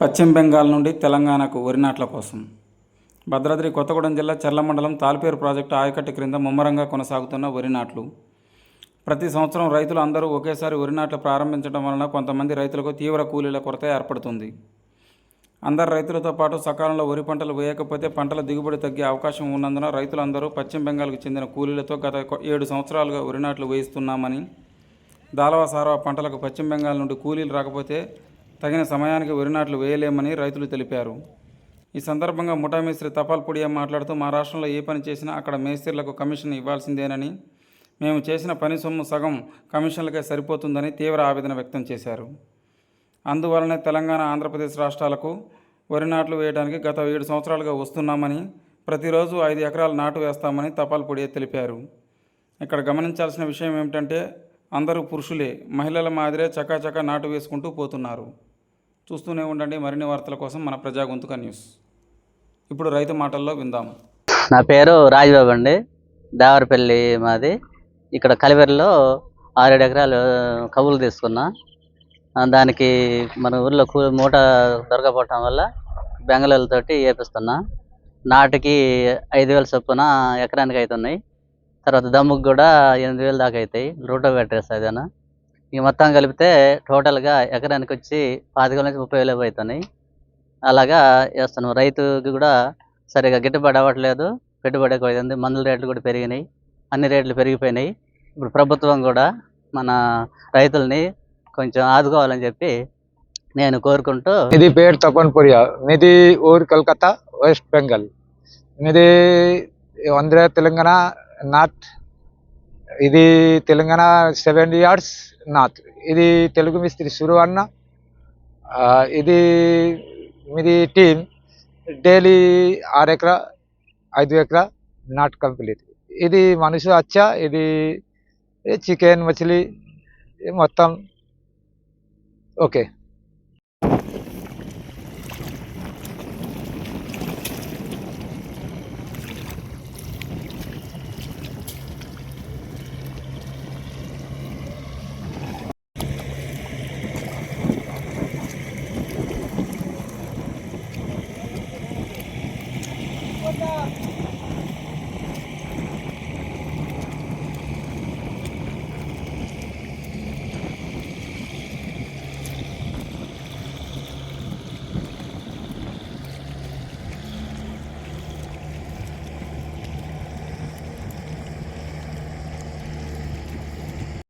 పశ్చిమ బెంగాల్ నుండి తెలంగాణకు వరి నాట్ల కోసం. భద్రాద్రి కొత్తగూడెం జిల్లా చర్ల మండలం తాల్పేరు ప్రాజెక్టు ఆయకట్టు క్రింద ముమ్మరంగా కొనసాగుతున్న వరి నాట్లు. ప్రతి సంవత్సరం రైతులు అందరూ ఒకేసారి వరి నాట్లు ప్రారంభించడం వలన కొంతమంది రైతులకు తీవ్ర కూలీల కొరత ఏర్పడుతుంది. అందరు రైతులతో పాటు సకాలంలో వరి పంటలు వేయకపోతే పంటల దిగుబడి తగ్గే అవకాశం ఉన్నందున రైతులందరూ పశ్చిమ బెంగాల్కు చెందిన కూలీలతో గత ఏడు సంవత్సరాలుగా వరి నాట్లు వేయిస్తున్నామని దాలవా సారవా పంటలకు పశ్చిమ బెంగాల్ నుండి కూలీలు రాకపోతే తగిన సమయానికి వరి నాట్లు వేయలేమని రైతులు తెలిపారు. ఈ సందర్భంగా ముఠా మేస్త్రి తపాల్ పొడియా మాట్లాడుతూ మా రాష్ట్రంలో ఏ పని చేసినా అక్కడ మేస్త్రీలకు కమిషన్ ఇవ్వాల్సిందేనని మేము చేసిన పని సొమ్ము సగం కమిషన్లకే సరిపోతుందని తీవ్ర ఆవేదన వ్యక్తం చేశారు. అందువలనే తెలంగాణ ఆంధ్రప్రదేశ్ రాష్ట్రాలకు వరి నాట్లు వేయడానికి గత ఏడు సంవత్సరాలుగా వస్తున్నామని ప్రతిరోజు ఐదు ఎకరాల నాటు వేస్తామని తపాల్ పొడియా తెలిపారు. ఇక్కడ గమనించాల్సిన విషయం ఏమిటంటే అందరూ పురుషులే మహిళల మాదిరే చకాచకా నాటు వేసుకుంటూ పోతున్నారు. చూస్తూనే ఉండండి. మరిన్ని వార్తల కోసం మన ప్రజా గొంతుక న్యూస్. ఇప్పుడు రైతు మాటల్లో విందాం. నా పేరు రాజబాబు అండి. దేవరపల్లి మాది. ఇక్కడ కలివెరలో ఆరేడు ఎకరాలు కవులు తీసుకున్నా. దానికి మన ఊర్లో కూ మూట దొరకపోవటం వల్ల బెంగళూరుతోటి వేపిస్తున్నా నాటికి ఐదు వేలు చొప్పున ఎకరానికి అవుతున్నాయి తర్వాత దమ్ముకు కూడా ఎనిమిది వేలు దాకా అవుతాయి రూటో పెట్టేసి అదేనా ఈ మొత్తం కలిపితే టోటల్గా ఎకరానికి వచ్చి పాతిక నుంచి ముప్పై వేలు అవుతున్నాయి అలాగా వేస్తున్నాం రైతుకి కూడా సరిగా గిట్టుబాటు అవ్వట్లేదు. పెట్టుబడి ఎక్కువైంది మందుల రేట్లు కూడా పెరిగినాయి. అన్ని రేట్లు పెరిగిపోయినాయి. ఇప్పుడు ప్రభుత్వం కూడా మన రైతుల్ని కొంచెం ఆదుకోవాలని చెప్పి నేను కోరుకుంటూ ఇది పేరు తపన్పురియా మీది ఊరు కలకత్తా వెస్ట్ బెంగాల్. మీది ఆంధ్ర తెలంగాణ నార్త్ ఇది తెలంగాణ సెవెన్ ఇయర్స్ నార్త్ ఇది తెలుగు మిస్త్రి సురు అన్న. ఇది మీది టీమ్. డైలీ ఆరు ఎకరా ఐదు ఎకరా నాట్ కంప్లీట్. ఇది మనుషు అచ్చా ఇది చికెన్ మచిలీ మొత్తం. ఓకే. What's up?